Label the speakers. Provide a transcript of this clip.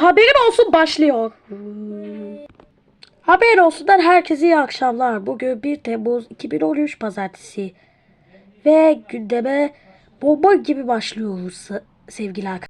Speaker 1: Haberin olsun başlıyor. Haberin olsunlar herkese iyi akşamlar. Bugün 1 Temmuz 2013 Pazartesi. Ve gündeme bomba gibi başlıyoruz sevgili arkadaşlar.